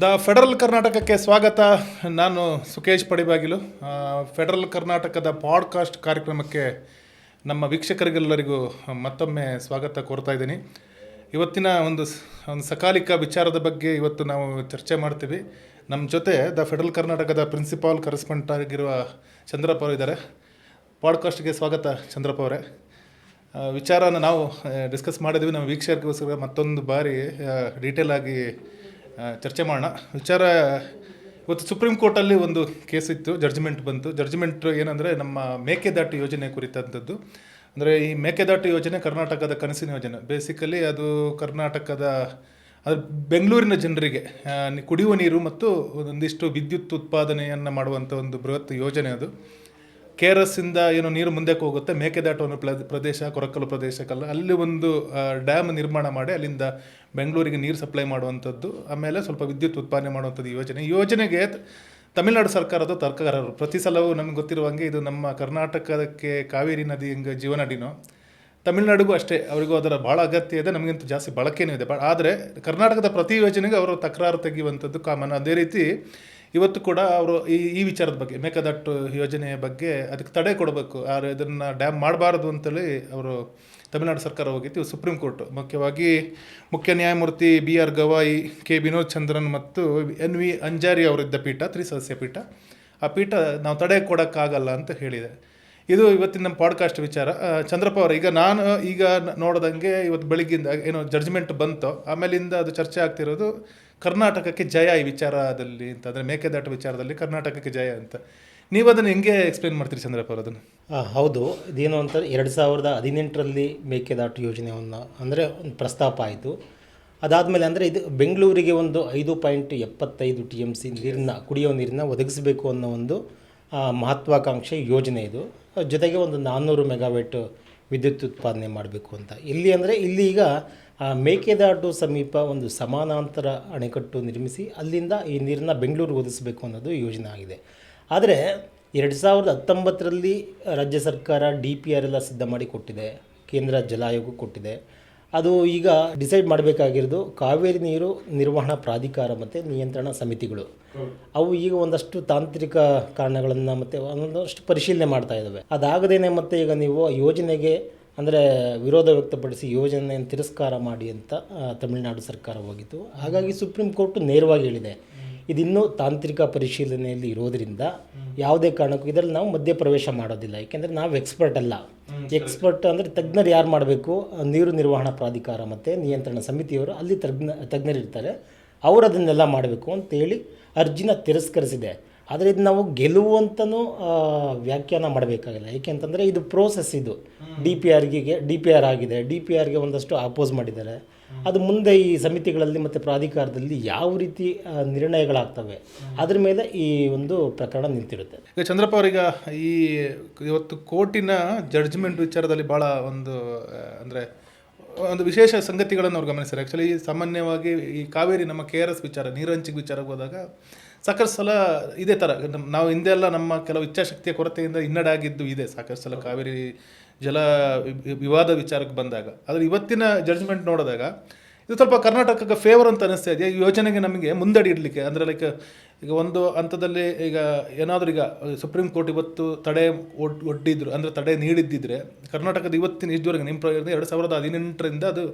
The federal ಕರ್ನಾಟಕಕ್ಕೆ ಸ್ವಾಗತ. ನಾನು ಸುಕೇಶ್ ಪಡಿಬಾಗಿಲು. ಫೆಡರಲ್ ಕರ್ನಾಟಕದ ಪಾಡ್ಕಾಸ್ಟ್ ಕಾರ್ಯಕ್ರಮಕ್ಕೆ ನಮ್ಮ ವೀಕ್ಷಕರಿಗೆಲ್ಲರಿಗೂ ಮತ್ತೊಮ್ಮೆ ಸ್ವಾಗತ ಕೋರ್ತಾ ಇದ್ದೀನಿ. ಇವತ್ತಿನ ಒಂದು ಒಂದು ಸಕಾಲಿಕ ವಿಚಾರದ ಬಗ್ಗೆ ಇವತ್ತು ನಾವು ಚರ್ಚೆ ಮಾಡ್ತೀವಿ. ನಮ್ಮ ಜೊತೆ ದ ಫೆಡರಲ್ ಕರ್ನಾಟಕದ ಪ್ರಿನ್ಸಿಪಾಲ್ ಕರೆಸ್ಪಾಂಡೆಂಟ್ ಆಗಿರುವ ಚಂದ್ರಪ್ಪ ಅವರು ಇದ್ದಾರೆ. ಪಾಡ್ಕಾಸ್ಟ್ಗೆ ಸ್ವಾಗತ ಚಂದ್ರಪ್ಪ ಅವರೇ. ವಿಚಾರನ ನಾವು ಡಿಸ್ಕಸ್ ಮಾಡಿದ್ವಿ. ನಮ್ಮ ವೀಕ್ಷಕರಿಗೋಸ್ಕರ ಮತ್ತೊಂದು ಬಾರಿ ಡೀಟೇಲ್ ಆಗಿ ಚರ್ಚೆ ಮಾಡೋಣ. ವಿಚಾರ, ಇವತ್ತು ಸುಪ್ರೀಂ ಕೋರ್ಟಲ್ಲಿ ಒಂದು ಕೇಸ್ ಇತ್ತು ಜಡ್ಜ್ಮೆಂಟ್ ಬಂತು. ಜಡ್ಜ್ಮೆಂಟ್ ಏನಂದರೆ ನಮ್ಮ ಮೇಕೆದಾಟು ಯೋಜನೆ ಕುರಿತಂಥದ್ದು. ಅಂದರೆ ಈ ಮೇಕೆದಾಟು ಯೋಜನೆ ಕರ್ನಾಟಕದ ಕನಸಿನ ಯೋಜನೆ. ಬೇಸಿಕಲಿ ಅದು ಕರ್ನಾಟಕದ, ಅದು ಬೆಂಗಳೂರಿನ ಜನರಿಗೆ ಕುಡಿಯುವ ನೀರು ಮತ್ತು ಒಂದಿಷ್ಟು ವಿದ್ಯುತ್ ಉತ್ಪಾದನೆಯನ್ನು ಮಾಡುವಂಥ ಒಂದು ಬೃಹತ್ ಯೋಜನೆ ಅದು. ಕೆ ಆರ್ ಎಸ್ ಇಂದ ಏನು ನೀರು ಮುಂದಕ್ಕೆ ಹೋಗುತ್ತೆ, ಮೇಕೆದಾಟು ಅನ್ನೋ ಪ್ರದೇಶ ಕೊರಕಲು ಪ್ರದೇಶಕ್ಕಲ್ಲ. ಅಲ್ಲಿ ಒಂದು ಡ್ಯಾಮ್ ನಿರ್ಮಾಣ ಮಾಡಿ ಅಲ್ಲಿಂದ ಬೆಂಗಳೂರಿಗೆ ನೀರು ಸಪ್ಲೈ ಮಾಡುವಂಥದ್ದು, ಆಮೇಲೆ ಸ್ವಲ್ಪ ವಿದ್ಯುತ್ ಉತ್ಪಾದನೆ ಮಾಡುವಂಥದ್ದು ಯೋಜನೆ. ಯೋಜನೆಗೆ ತಮಿಳುನಾಡು ಸರ್ಕಾರದ ತರ್ಕಗಾರರು. ಪ್ರತಿ ಸಲವೂ ನಮ್ಗೆ ಗೊತ್ತಿರುವಂಗೆ ಇದು ನಮ್ಮ ಕರ್ನಾಟಕಕ್ಕೆ ಕಾವೇರಿ ನದಿ ಹೆಂಗೆ ಜೀವನಡಿನೋ ತಮಿಳುನಾಡಿಗೂ ಅಷ್ಟೇ, ಅವರಿಗೂ ಅದರ ಭಾಳ ಅಗತ್ಯ ಇದೆ, ನಮಗಿಂತ ಜಾಸ್ತಿ ಬಳಕೆನೂ ಇದೆ. ಬಟ್ ಆದರೆ ಕರ್ನಾಟಕದ ಪ್ರತಿ ಯೋಜನೆಗೆ ಅವರು ತಕರಾರು ತೆಗೆಯುವಂಥದ್ದು ಕಾಮನ್ ಅದೇ ರೀತಿ ಇವತ್ತು ಕೂಡ ಅವರು ಈ ಈ ವಿಚಾರದ ಬಗ್ಗೆ, ಮೇಕೆದಾಟು ಯೋಜನೆಯ ಬಗ್ಗೆ ಅದಕ್ಕೆ ತಡೆ ಕೊಡಬೇಕು. ಆದ್ರೆ ಇದನ್ನು ಡ್ಯಾಮ್ ಮಾಡಬಾರ್ದು ಅಂತೇಳಿ ಅವರು ತಮಿಳುನಾಡು ಸರ್ಕಾರ ಹೋಗಿತ್ತು, ಸುಪ್ರೀಂ ಕೋರ್ಟ್. ಮುಖ್ಯವಾಗಿ ಮುಖ್ಯ ನ್ಯಾಯಮೂರ್ತಿ B R Gavai, K Vinod Chandran ಮತ್ತು ಎನ್ ವಿ ಅಂಜಾರಿ ಅವರಿದ್ದ ಪೀಠ ತ್ರಿಸದಸ್ಯ ಪೀಠ. ಆ ಪೀಠ ನಾವು ತಡೆ ಕೊಡೋಕ್ಕಾಗಲ್ಲ ಅಂತ ಹೇಳಿದೆ. ಇದು ಇವತ್ತಿನ ನಮ್ಮ ಪಾಡ್ಕಾಸ್ಟ್ ವಿಚಾರ. ಚಂದ್ರಪ್ಪ ಅವರು, ಈಗ ನಾನು ಈಗ ನೋಡ್ದಂಗೆ ಇವತ್ತು ಬೆಳಿಗ್ಗಿಂದ ಏನೋ ಜಡ್ಜ್ಮೆಂಟ್ ಬಂತು, ಆಮೇಲಿಂದ ಅದು ಚರ್ಚೆ ಆಗ್ತಿರೋದು ಕರ್ನಾಟಕಕ್ಕೆ ಜಯ ಈ ವಿಚಾರದಲ್ಲಿ ಅಂತ, ಅಂದರೆ ಮೇಕೆದಾಟು ವಿಚಾರದಲ್ಲಿ ಕರ್ನಾಟಕಕ್ಕೆ ಜಯ ಅಂತ. ನೀವು ಅದನ್ನು ಹೆಂಗೆ ಎಕ್ಸ್ಪ್ಲೇನ್ ಮಾಡ್ತೀರಿ ಚಂದ್ರಪ್ಪ ಅವರು ಅದನ್ನು? ಹೌದು. ಇದೇನು ಅಂತ, ಎರಡು ಸಾವಿರದ ಹದಿನೆಂಟರಲ್ಲಿ ಮೇಕೆದಾಟು ಯೋಜನೆಯನ್ನು, ಅಂದರೆ ಒಂದು ಪ್ರಸ್ತಾಪ ಆಯಿತು. ಅದಾದಮೇಲೆ ಅಂದರೆ ಇದು ಬೆಂಗಳೂರಿಗೆ ಒಂದು ಐದು ಪಾಯಿಂಟ್ ಎಪ್ಪತ್ತೈದು ಟಿ ಎಂ ಸಿ ನೀರನ್ನ ಕುಡಿಯೋ ನೀರನ್ನ ಒದಗಿಸಬೇಕು ಅನ್ನೋ ಒಂದು ಮಹತ್ವಾಕಾಂಕ್ಷೆ ಯೋಜನೆ ಇದು. ಜೊತೆಗೆ ಒಂದು ನಾನ್ನೂರು ಮೆಗಾವೆಟ್ ವಿದ್ಯುತ್ ಉತ್ಪಾದನೆ ಮಾಡಬೇಕು ಅಂತ. ಇಲ್ಲಿ ಅಂದರೆ, ಇಲ್ಲಿ ಈಗ ಆ, ಮೇಕೆದಾಟು ಸಮೀಪ ಒಂದು ಸಮಾನಾಂತರ ಅಣೆಕಟ್ಟು ನಿರ್ಮಿಸಿ ಅಲ್ಲಿಂದ ಈ ನೀರನ್ನು ಬೆಂಗಳೂರು ಒದಗಿಸಬೇಕು ಅನ್ನೋದು ಯೋಜನೆ ಆಗಿದೆ. ಆದರೆ ಎರಡು ಸಾವಿರದ ಹತ್ತೊಂಬತ್ತರಲ್ಲಿ ರಾಜ್ಯ ಸರ್ಕಾರ ಡಿ ಪಿ ಆರ್ ಎಲ್ಲ ಸಿದ್ಧ ಮಾಡಿ ಕೊಟ್ಟಿದೆ ಕೇಂದ್ರ ಜಲ ಆಯೋಗ ಕೊಟ್ಟಿದೆ. ಅದು ಈಗ ಡಿಸೈಡ್ ಮಾಡಬೇಕಾಗಿರೋದು ಕಾವೇರಿ ನೀರು ನಿರ್ವಹಣಾ ಪ್ರಾಧಿಕಾರ ಮತ್ತು ನಿಯಂತ್ರಣ ಸಮಿತಿಗಳು. ಅವು ಈಗ ಒಂದಷ್ಟು ತಾಂತ್ರಿಕ ಕಾರಣಗಳನ್ನು ಮತ್ತು ಒಂದಷ್ಟು ಪರಿಶೀಲನೆ ಮಾಡ್ತಾ ಇದ್ದಾವೆ ಅದಾಗದೇನೆ ಮತ್ತೆ ಈಗ ನೀವು ಯೋಜನೆಗೆ ಅಂದರೆ ವಿರೋಧ ವ್ಯಕ್ತಪಡಿಸಿ ಯೋಜನೆಯನ್ನು ತಿರಸ್ಕಾರ ಮಾಡಿ ಅಂತ ತಮಿಳುನಾಡು ಸರ್ಕಾರ ಹೋಗಿತ್ತು. ಹಾಗಾಗಿ ಸುಪ್ರೀಂ ಕೋರ್ಟು ನೇರವಾಗಿ ಹೇಳಿದೆ ಇದಿನ್ನೂ ತಾಂತ್ರಿಕ ಪರಿಶೀಲನೆಯಲ್ಲಿ ಇರೋದರಿಂದ ಯಾವುದೇ ಕಾರಣಕ್ಕೂ ಇದರಲ್ಲಿ ನಾವು ಮಧ್ಯಪ್ರವೇಶ ಮಾಡೋದಿಲ್ಲ. ಏಕೆಂದರೆ ನಾವು ಎಕ್ಸ್ಪರ್ಟ್ ಅಲ್ಲ. ಎಕ್ಸ್ಪರ್ಟ್ ಅಂದರೆ ತಜ್ಞರು ಯಾರು ಮಾಡಬೇಕು? ನೀರು ನಿರ್ವಹಣಾ ಪ್ರಾಧಿಕಾರ ಮತ್ತು ನಿಯಂತ್ರಣ ಸಮಿತಿಯವರು ಅಲ್ಲಿ ತಜ್ಞ ತಜ್ಞರಿರ್ತಾರೆ. ಅವರು ಅದನ್ನೆಲ್ಲ ಮಾಡಬೇಕು ಅಂತೇಳಿ ಅರ್ಜಿನ ತಿರಸ್ಕರಿಸಿದೆ. ಆದರೆ ಇದು ನಾವು ಗೆಲುವು ಅಂತಲೂ ವ್ಯಾಖ್ಯಾನ ಮಾಡಬೇಕಾಗಿಲ್ಲ. ಏಕೆಂತಂದರೆ ಇದು ಪ್ರೋಸೆಸ್ ಇದು. ಡಿ ಪಿ ಆರ್ಗೆ ಡಿ ಪಿ ಆರ್ ಆಗಿದೆ. ಡಿ ಪಿ ಆರ್ಗೆ ಒಂದಷ್ಟು ಅಪೋಸ್ ಮಾಡಿದ್ದಾರೆ. ಅದು ಮುಂದೆ ಈ ಸಮಿತಿಗಳಲ್ಲಿ ಮತ್ತು ಪ್ರಾಧಿಕಾರದಲ್ಲಿ ಯಾವ ರೀತಿ ನಿರ್ಣಯಗಳಾಗ್ತವೆ ಅದ್ರ ಮೇಲೆ ಈ ಒಂದು ಪ್ರಕರಣ ನಿಂತಿರುತ್ತೆ. ಈಗ ಚಂದ್ರಪ್ಪ ಅವರೀಗ ಈ ಇವತ್ತು ಕೋರ್ಟಿನ ಜಡ್ಜ್ಮೆಂಟ್ ವಿಚಾರದಲ್ಲಿ ಭಾಳ ಒಂದು ಅಂದರೆ ಒಂದು ವಿಶೇಷ ಸಂಗತಿಗಳನ್ನು ಅವ್ರು ಗಮನಿಸ್ತಾರೆ ಆ್ಯಕ್ಚುಲಿ ಸಾಮಾನ್ಯವಾಗಿ ಈ ಕಾವೇರಿ ನಮ್ಮ ಕೆ ಆರ್ ಎಸ್ ವಿಚಾರ ನೀರಂಚಿಗೆ ವಿಚಾರಕ್ಕೆ ಹೋದಾಗ ಸಾಕಷ್ಟು ಸಲ ಇದೇ ಥರ ನಾವು ಹಿಂದೆ ಎಲ್ಲ ನಮ್ಮ ಕೆಲವು ಇಚ್ಛಾಶಕ್ತಿಯ ಕೊರತೆಯಿಂದ ಹಿನ್ನಡಾಗಿದ್ದು ಇದೆ ಸಾಕಷ್ಟು ಸಲ ಕಾವೇರಿ ಜಲ ವಿವಾದ ವಿಚಾರಕ್ಕೆ ಬಂದಾಗ. ಆದರೆ ಇವತ್ತಿನ ಜಡ್ಜ್ಮೆಂಟ್ ನೋಡಿದಾಗ ಇದು ಸ್ವಲ್ಪ ಕರ್ನಾಟಕಕ್ಕೆ ಫೇವರ್ ಅಂತ ಅನಿಸ್ತಾ ಇದೆ. ಈ ಯೋಜನೆಗೆ ನಮಗೆ ಮುಂದಡಿ ಇಡಲಿಕ್ಕೆ, ಅಂದರೆ ಲೈಕ್ ಈಗ ಒಂದು ಹಂತದಲ್ಲಿ ಈಗ ಏನಾದರೂ ಈಗ ಸುಪ್ರೀಂ ಕೋರ್ಟ್ ಇವತ್ತು ತಡೆ ಒಡ್, ಒಡ್ಡಿದ್ರು, ಅಂದರೆ ತಡೆ ನೀಡಿದ್ದಿದ್ರೆ ಕರ್ನಾಟಕದ ಇವತ್ತಿನ ಇದುವರೆಗೆ ನಿಮ್ಮ ಪ್ರಯೋಗ ಎರಡು ಸಾವಿರದ ಹದಿನೆಂಟರಿಂದ ಅದು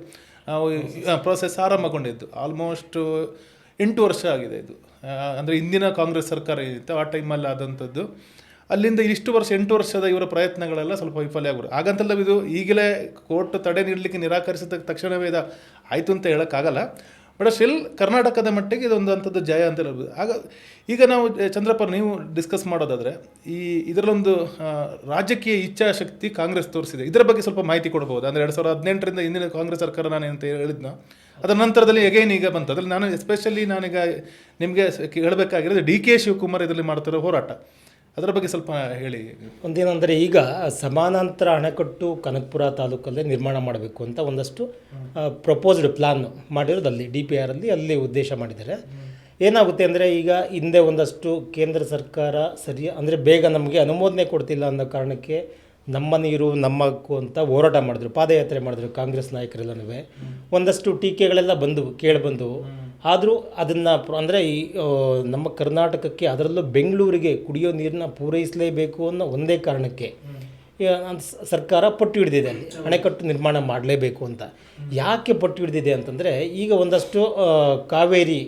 ಪ್ರೋಸೆಸ್ ಆರಂಭಗೊಂಡಿದ್ದು. ಆಲ್ಮೋಸ್ಟ್ ಎಂಟು ವರ್ಷ ಆಗಿದೆ ಇದು. ಅಂದರೆ ಇಂದಿನ ಕಾಂಗ್ರೆಸ್ ಸರ್ಕಾರ ಏನಿತ್ತು ಆ ಟೈಮಲ್ಲಿ ಆದಂಥದ್ದು. ಅಲ್ಲಿಂದ ಇಷ್ಟು ವರ್ಷ, ಎಂಟು ವರ್ಷದ ಇವರ ಪ್ರಯತ್ನಗಳೆಲ್ಲ ಸ್ವಲ್ಪ ವಿಫಲ ಆಗ್ಬಿಡು. ಹಾಗಂತಲ್ಲ ಇದು ಈಗಲೇ ಕೋರ್ಟ್ ತಡೆ ನೀಡಲಿಕ್ಕೆ ನಿರಾಕರಿಸಿದ ತಕ್ಷಣವೇ ಇದು ಆಯಿತು ಅಂತ ಹೇಳೋಕ್ಕಾಗಲ್ಲ. ಬಟ್ ಸ್ಟಿಲ್ ಕರ್ನಾಟಕದ ಮಟ್ಟಿಗೆ ಇದೊಂದು ಅಂಥದ್ದು ಜಯ ಅಂತ ಹೇಳ್ಬೋದು. ಆಗ ಈಗ ನಾವು ಚಂದ್ರಪ್ಪ, ನೀವು ಡಿಸ್ಕಸ್ ಮಾಡೋದಾದರೆ ಈ ಇದರಲ್ಲೊಂದು ರಾಜಕೀಯ ಇಚ್ಛಾಶಕ್ತಿ ಕಾಂಗ್ರೆಸ್ ತೋರಿಸಿದೆ. ಇದರ ಬಗ್ಗೆ ಸ್ವಲ್ಪ ಮಾಹಿತಿ ಕೊಡ್ಬೋದು. ಅಂದರೆ ಎರಡು ಸಾವಿರದ ಹದಿನೆಂಟರಿಂದ ಹಿಂದಿನ ಕಾಂಗ್ರೆಸ್ ಸರ್ಕಾರ ನಾನು ಅಂತ ಹೇಳಿದ್ನ, ಅದರ ನಂತರದಲ್ಲಿ ಎಗೈನ್ ಈಗ ಬಂತು. ಅದರಲ್ಲಿ ನಾನು ಎಸ್ಪೆಷಲಿ ನಾನೀಗ ನಿಮಗೆ ಹೇಳಬೇಕಾಗಿರೋದು ಡಿ ಕೆ ಶಿವಕುಮಾರ್ ಇದರಲ್ಲಿ ಮಾಡ್ತಿರೋ ಹೋರಾಟ. ಅದರ ಬಗ್ಗೆ ಸ್ವಲ್ಪ ಹೇಳಿ. ಒಂದೇನಂದರೆ ಈಗ ಸಮಾನಾಂತರ ಅಣೆಕಟ್ಟು ಕನಕಪುರ ತಾಲೂಕಲ್ಲೇ ನಿರ್ಮಾಣ ಮಾಡಬೇಕು ಅಂತ ಒಂದಷ್ಟು ಪ್ರಪೋಸ್ಡ್ ಪ್ಲಾನ್ ಮಾಡಿರೋದು ಅಲ್ಲಿ ಡಿ ಪಿ ಆರಲ್ಲಿ ಅಲ್ಲಿ ಉದ್ದೇಶ ಮಾಡಿದ್ದಾರೆ. ಏನಾಗುತ್ತೆ ಅಂದರೆ ಈಗ ಹಿಂದೆ ಒಂದಷ್ಟು ಕೇಂದ್ರ ಸರ್ಕಾರ ಸರಿ, ಅಂದರೆ ಬೇಗ ನಮಗೆ ಅನುಮೋದನೆ ಕೊಡ್ತಿಲ್ಲ ಅನ್ನೋ ಕಾರಣಕ್ಕೆ ನಮ್ಮ ನೀರು, ನಮ್ಮಕ್ಕು ಅಂತ ಹೋರಾಟ ಮಾಡಿದ್ರು, ಪಾದಯಾತ್ರೆ ಮಾಡಿದ್ರು ಕಾಂಗ್ರೆಸ್ ನಾಯಕರೆಲ್ಲನೂ. ಒಂದಷ್ಟು ಟೀಕೆಗಳೆಲ್ಲ ಬಂದವು, ಕೇಳಿ ಬಂದವು. ಆದರೂ ಅದನ್ನು ಅಂದರೆ ಈ ನಮ್ಮ ಕರ್ನಾಟಕಕ್ಕೆ ಅದರಲ್ಲೂ ಬೆಂಗಳೂರಿಗೆ ಕುಡಿಯೋ ನೀರನ್ನ ಪೂರೈಸಲೇಬೇಕು ಅನ್ನೋ ಒಂದೇ ಕಾರಣಕ್ಕೆ. ಸರ್ಕಾರ ಪಟ್ಟು ಹಿಡಿದಿದೆ ಅಲ್ಲಿ. ಅಣೆಕಟ್ಟು ನಿರ್ಮಾಣ ಮಾಡಲೇಬೇಕು ಅಂತ. ಯಾಕೆ ಪಟ್ಟು ಹಿಡಿದಿದೆ ಅಂತಂದರೆ ಈಗ ಒಂದಷ್ಟು ಕಾವೇರಿ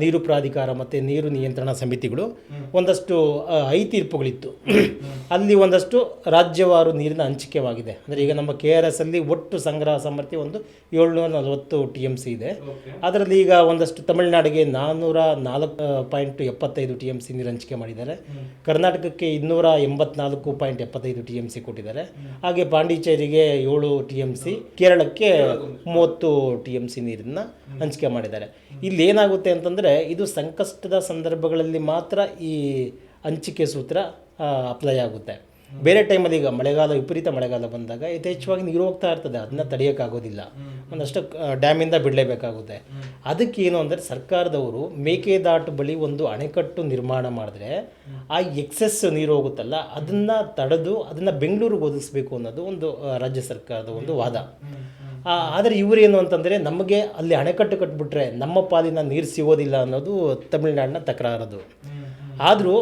ನೀರು ಪ್ರಾಧಿಕಾರ ಮತ್ತು ನೀರು ನಿಯಂತ್ರಣ ಸಮಿತಿಗಳು ಒಂದಷ್ಟು ಐತೀರ್ಪುಗಳಿತ್ತು ಐ ತೀರ್ಪುಗಳಿತ್ತು. ಅಲ್ಲಿ ಒಂದಷ್ಟು ರಾಜ್ಯವಾರು ನೀರಿನ ಹಂಚಿಕೆವಾಗಿದೆ. ಅಂದರೆ ಈಗ ನಮ್ಮ ಕೆ ಆರ್ ಎಸ್ ಅಲ್ಲಿ ಒಟ್ಟು ಸಂಗ್ರಹ ಸಾಮರ್ಥ್ಯ ಒಂದು ಏಳ್ನೂರ ನಲವತ್ತು ಟಿ ಎಂ ಸಿ ಇದೆ. ಅದರಲ್ಲಿ ಈಗ ಒಂದಷ್ಟು ತಮಿಳುನಾಡಿಗೆ ನಾನ್ನೂರ ನಾಲ್ಕು ಪಾಯಿಂಟ್ ಎಪ್ಪತ್ತೈದು ಟಿ ಎಂ ಸಿ ನೀರು ಹಂಚಿಕೆ ಮಾಡಿದ್ದಾರೆ. ಕರ್ನಾಟಕಕ್ಕೆ ಇನ್ನೂರ ಎಂಬತ್ನಾಲ್ಕು ಪಾಯಿಂಟ್ ಎಪ್ಪತ್ತೈದು ಟಿ ಎಂ ಸಿ ಕೊಟ್ಟಿದ್ದಾರೆ. ಹಾಗೆ ಪಾಂಡಿಚೇರಿಗೆ ಏಳು ಟಿ ಎಂ ಸಿ, ಕೇರಳಕ್ಕೆ ಮೂವತ್ತು ಟಿ ಎಂ ಸಿ ನೀರನ್ನು ಹಂಚಿಕೆ ಮಾಡಿದ್ದಾರೆ. ಇಲ್ಲಿ ಏನಾಗುತ್ತೆ ಅಂತಂದರೆ, ಇದು ಸಂಕಷ್ಟದ ಸಂದರ್ಭಗಳಲ್ಲಿ ಮಾತ್ರ ಈ ಹಂಚಿಕೆ ಸೂತ್ರ ಅಪ್ಲೈ ಆಗುತ್ತೆ. ಬೇರೆ ಟೈಮಲ್ಲಿ ಈಗ ಮಳೆಗಾಲ, ವಿಪರೀತ ಮಳೆಗಾಲ ಬಂದಾಗ ಯಥೇಚ್ಛವಾಗಿ ನೀರು ಹೋಗ್ತಾ ಇರ್ತದೆ. ಅದನ್ನ ತಡೆಯೋಕ್ಕಾಗೋದಿಲ್ಲ ಒಂದಷ್ಟು ಡ್ಯಾಮಿಂದ ಬಿಡಲೇಬೇಕಾಗುತ್ತೆ. ಅದಕ್ಕೆ ಏನು ಅಂದರೆ ಸರ್ಕಾರದವರು ಮೇಕೆದಾಟು ಬಳಿ ಒಂದು ಅಣೆಕಟ್ಟು ನಿರ್ಮಾಣ ಮಾಡಿದ್ರೆ ಆ ಎಕ್ಸೆಸ್ ನೀರು ಹೋಗುತ್ತಲ್ಲ, ಅದನ್ನು ತಡೆದು ಅದನ್ನು ಬೆಂಗಳೂರಿಗೆ ಒದಗಿಸ್ಬೇಕು ಅನ್ನೋದು ಒಂದು ರಾಜ್ಯ ಸರ್ಕಾರದ ಒಂದು ವಾದ. ಆದರೆ ಇವರೇನು ಅಂತಂದರೆ ನಮಗೆ ಅಲ್ಲಿ ಅಣೆಕಟ್ಟು ಕಟ್ಬಿಟ್ರೆ ನಮ್ಮ ಪಾಲಿನ ನೀರು ಸಿಗೋದಿಲ್ಲ ಅನ್ನೋದು ತಮಿಳುನಾಡಿನ ತಕರಾರದು. ಆದರೂ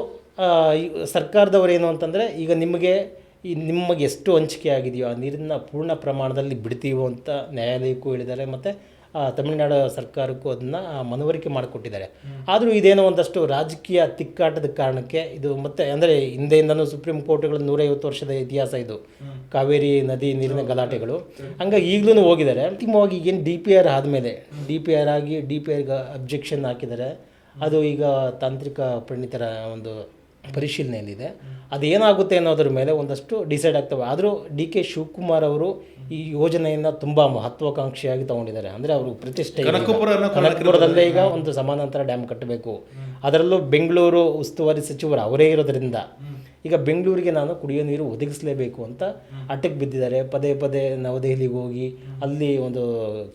ಸರ್ಕಾರದವರು ಏನು ಅಂತಂದರೆ ಈಗ ನಿಮಗೆ ಈ ನಿಮಗೆ ಎಷ್ಟು ಹಂಚಿಕೆ ಆಗಿದೆಯೋ ಆ ನೀರನ್ನು ಪೂರ್ಣ ಪ್ರಮಾಣದಲ್ಲಿ ಬಿಡ್ತೀವೋ ಅಂತ ನ್ಯಾಯಾಲಯಕ್ಕೂ ಹೇಳಿದ್ದಾರೆ ಮತ್ತು ತಮಿಳುನಾಡು ಸರ್ಕಾರಕ್ಕೂ ಅದನ್ನು ಮನವರಿಕೆ ಮಾಡಿಕೊಟ್ಟಿದ್ದಾರೆ. ಆದರೂ ಇದೇನೋ ಒಂದಷ್ಟು ರಾಜಕೀಯ ತಿಕ್ಕಾಟದ ಕಾರಣಕ್ಕೆ ಇದು ಮತ್ತೆ ಅಂದರೆ ಹಿಂದೆಯಿಂದನೂ ಸುಪ್ರೀಂ ಕೋರ್ಟ್ಗಳ ನೂರೈವತ್ತು ವರ್ಷದ ಇತಿಹಾಸ ಇದು. ಕಾವೇರಿ ನದಿ ನೀರಿನ ಗಲಾಟೆಗಳು. ಹಂಗಾಗಿ ಈಗಲೂ ಹೋಗಿದ್ದಾರೆ. ಅಂತಿಮವಾಗಿ ಈಗೇನು ಡಿ ಪಿ ಆರ್ ಆದಮೇಲೆ ಡಿ ಪಿ ಆರ್ ಆಗಿ ಡಿ ಪಿ ಆರ್ಗೆ ಅಬ್ಜೆಕ್ಷನ್ ಹಾಕಿದ್ದಾರೆ. ಅದು ಈಗ ತಾಂತ್ರಿಕ ಪರಿಣಿತರ ಒಂದು ಪರಿಶೀಲನೆಯಲ್ಲಿದೆ. ಅದೇನಾಗುತ್ತೆ ಅನ್ನೋದ್ರ ಮೇಲೆ ಒಂದಷ್ಟು ಡಿಸೈಡ್ ಆಗ್ತವೆ. ಆದರೂ ಡಿ ಕೆ ಶಿವಕುಮಾರ್ ಅವರು ಈ ಯೋಜನೆಯನ್ನು ತುಂಬ ಮಹತ್ವಾಕಾಂಕ್ಷಿಯಾಗಿ ತಗೊಂಡಿದ್ದಾರೆ. ಅಂದರೆ ಅವರು ಪ್ರತಿಷ್ಠೆ ಕನಕಪುರದಲ್ಲೇ ಈಗ ಒಂದು ಸಮಾನಾಂತರ ಡ್ಯಾಮ್ ಕಟ್ಟಬೇಕು ಅದರಲ್ಲೂ ಬೆಂಗಳೂರು ಉಸ್ತುವಾರಿ ಸಚಿವರು ಅವರೇ ಇರೋದ್ರಿಂದ ಈಗ ಬೆಂಗಳೂರಿಗೆ ನಾನು ಕುಡಿಯೋ ನೀರು ಒದಗಿಸಲೇಬೇಕು ಅಂತ ಅಟಕ್ ಬಿದ್ದಿದ್ದಾರೆ. ಪದೇ ಪದೇ ನವದೆಹಲಿಗೆ ಹೋಗಿ ಅಲ್ಲಿ ಒಂದು